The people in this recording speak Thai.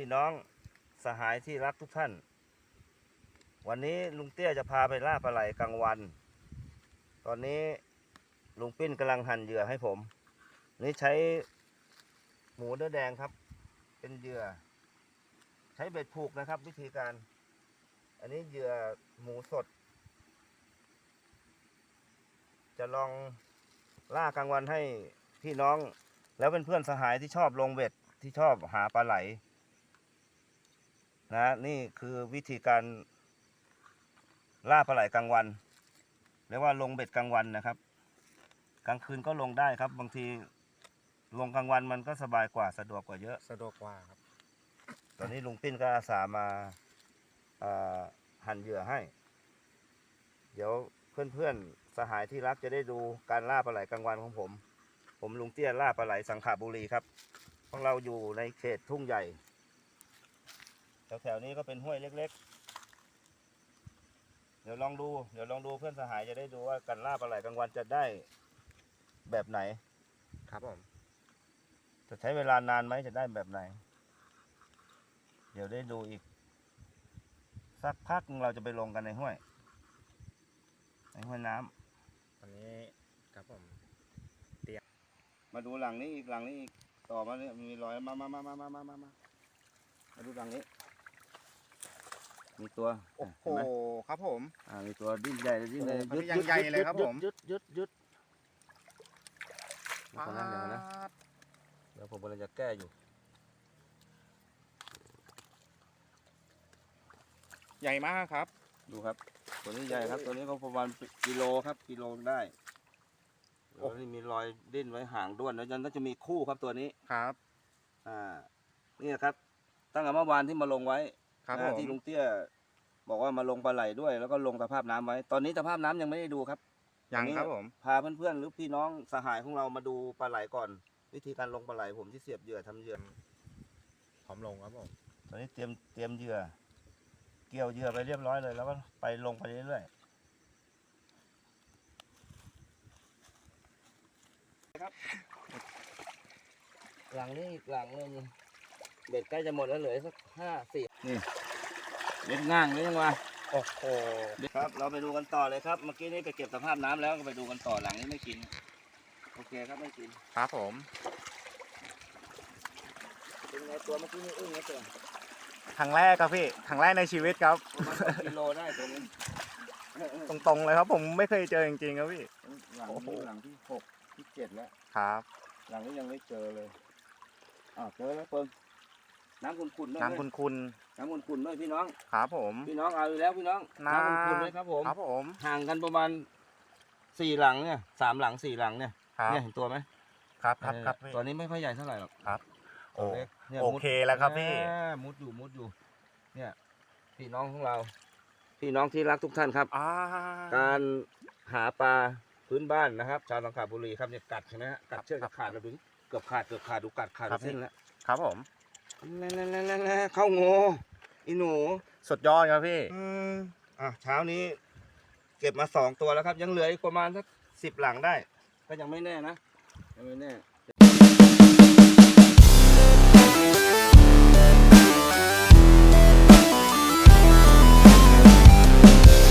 พี่น้องสหายที่รักทุกท่าน วันนี้ลุงเตี้ยจะพาไปล่าปลาไหลกลางวัน ตอนนี้ลุงปิ้นกำลังหั่นเหยื่อให้ผม นี่ใช้หมูเนื้อแดงครับ เป็นเหยื่อ ใช้เบ็ดผูกนะครับ วิธีการ อันนี้เหยื่อหมูสด จะลองล่ากลางวันให้พี่น้องแล้วเป็นเพื่อนสหายที่ชอบลงเบ็ดที่ชอบหาปลาไหล นะนี่คือวิธีการล่าปลาไหลกลางวันเรียกว่าลงเบ็ดกลางวันนะครับ กลางคืนก็ลงได้ครับ บางทีลงกลางวันมันก็สบายกว่าสะดวกกว่าเยอะ สะดวกกว่าครับ ตอนนี้ลุงปิ้นก็อาสามาอ่าหั่นเหยื่อให้ เดี๋ยวเพื่อนๆสหายที่รักจะได้ดูการล่าปลาไหลกลางวันของผม ผมลุงเตี้ยล่าปลาไหลสังขบุรีครับของเราอยู่ในเขตทุ่งใหญ่ แถวๆนี้ก็เป็นห้วยเล็ก ๆ เดี๋ยวลองดู เดี๋ยวลองดูเพื่อนสหายจะได้ดูว่าการล่าปลาไหลกลางวันจะได้แบบไหน ครับผม จะใช้เวลานานไหมจะได้แบบไหน เดี๋ยวได้ดูอีก สักพักหนึ่งเราจะไปลงกันในห้วย ในห้วยน้ำวันนี้ครับผม มาดูหลังนี้อีกหลังนี้อีก ต่อมาเนี่ยมีรอยมามามามามามามามามาดูหลังนี้ มีตัวโอ้โหเห็นไหมครับผม อ่ามีตัวดิ้นใหญ่เลยดิ้นเลยโอ้โหยังใหญ่เลยครับผมยึดยึดยึดเดี๋ยวก่อนนะเดี๋ยวก่อนนะเดี๋ยวผมกำลังจะแก้อยู่ใหญ่มากครับ ดูครับ ตัวนี้ใหญ่ครับตัวนี้ก็ประมาณกิโลครับกิโลได้โอ้ตัวนี้มีรอยดิ้นไว้ห่างด้วนแล้วยันก็จะมีคู่ครับตัวนี้ ครับ อ่า นี่นะครับ ตั้งแต่เมื่อวานที่มาลงไว้ ครับนะผม ที่ลุงเตี้ยบอกว่ามาลงปลาไหลด้วย แล้วก็ลงสภาพน้ำไว้ ตอนนี้สภาพน้ำยังไม่ได้ดูครับ ยังครับผม พาเพื่อนๆหรือพี่น้องสหายของเรามาดูปลาไหลก่อน วิธีการลงปลาไหลผมที่เสียบเหยื่อทำเหยื่อ พร้อมลงครับผม ตอนนี้เตรียมเตรียมเหยื่อ เกี่ยวเหยื่อไปเรียบร้อยเลย แล้วก็ไปลงไปเรื่อยๆครับ หลังนี้อีกหลังหนึง เบ็ดใกล้จะหมดแล้วเหลือสักห้าสี่นี่เบ็ดง่างเลยยังวะโอ้โหครับ เราไปดูกันต่อเลยครับ เมื่อกี้นี้ไปเก็บสภาพน้ำแล้วก็ไปดูกันต่อหลังนี้ไม่กิน โอเคครับไม่กิน ครับผมเป็นไงตัวเมื่อกี้นี่อึ้งนะเตือนครั้งแรกครับพี่ครั้งแรกในชีวิตครับประมาณสองกิโลได้ตัวนี้ตรงๆเลยครับ ผมไม่เคยเจอจริงๆครับพี่หลังโอ้โหนี้หลังที่หกที่เจ็ดแล้วครับ หลังนี้ยังไม่เจอเลยอ้าวเจอแล้วเปิ้ล น้ำขุ่นๆด้วยน้ำคุณคุณน้ำขุ่นๆด้วยพี่น้องครับผม พี่น้องเอาอยู่แล้วพี่น้องน้ำน้ำขุ่นๆด้วยครับผมครับผมห่างกันประมาณสี่หลังเนี่ยสามหลังสี่หลังเนี่ยครับเนี่ยเห็นตัวไหมครับครับครับเออพี่ตัวนี้ไม่ค่อยใหญ่เท่าไหร่หรอกครับตัวเล็กนี่ยโอมุด เคแล้วครับพี่ อ่ามุดอยู่มุดอยู่ เนี่ยพี่น้องของเรา พี่น้องที่รักทุกท่านครับ อ่าการหาปลาพื้นบ้านนะครับ ชาวสังขบุรีครับเนี่ยกัดใช่ไหมฮะกัดเชือกครับขาดแล้วถึงเกือบขาดเกือบขาดดูกัดขาดครับ เส้นแล้วครับผม แล้วๆๆๆเข้างูอีหนูสุดยอดครับพี่อืมอะเช้านี้ เก็บมาสองตัวแล้วครับ ยังเหลืออีกประมาณสักสิบหลังได้ ก็ยังไม่แน่นะยังไม่แน่